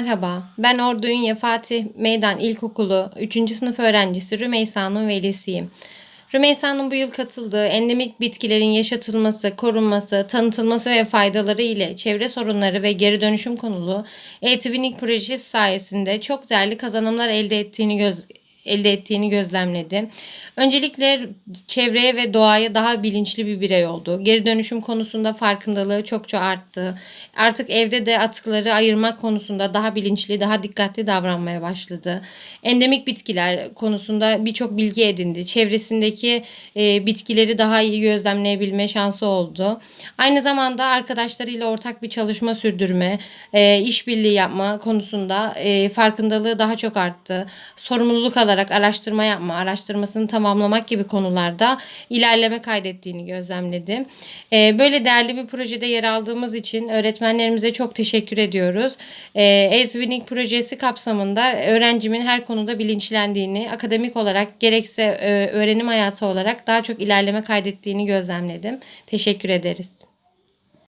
Merhaba, ben Ordu Ünye Fatih Meydan İlkokulu 3. sınıf öğrencisi Rümeysa'nın velisiyim. Rümeysa'nın bu yıl katıldığı endemik bitkilerin yaşatılması, korunması, tanıtılması ve faydaları ile çevre sorunları ve geri dönüşüm konulu e-Twinning projesi sayesinde çok değerli kazanımlar elde ettiğini göz elde ettiğini gözlemledi. Öncelikle çevreye ve doğaya daha bilinçli bir birey oldu. Geri dönüşüm konusunda farkındalığı çokça arttı. Artık evde de atıkları ayırmak konusunda daha bilinçli, daha dikkatli davranmaya başladı. Endemik bitkiler konusunda birçok bilgi edindi. Çevresindeki e, bitkileri daha iyi gözlemleyebilme şansı oldu. Aynı zamanda arkadaşlarıyla ortak bir çalışma sürdürme, e, işbirliği yapma konusunda e, farkındalığı daha çok arttı. Sorumluluk alarak araştırma yapma, araştırmasını tamamlamak gibi konularda ilerleme kaydettiğini gözlemledim. E, böyle değerli bir projede yer aldığımız için öğretmenlerimize çok teşekkür ediyoruz. E, e-Twinning projesi kapsamında öğrencimin her konuda bilinçlendiğini, akademik olarak gerekse e, öğrenim hayatı olarak daha çok ilerleme kaydettiğini gözlemledim. Teşekkür ederiz.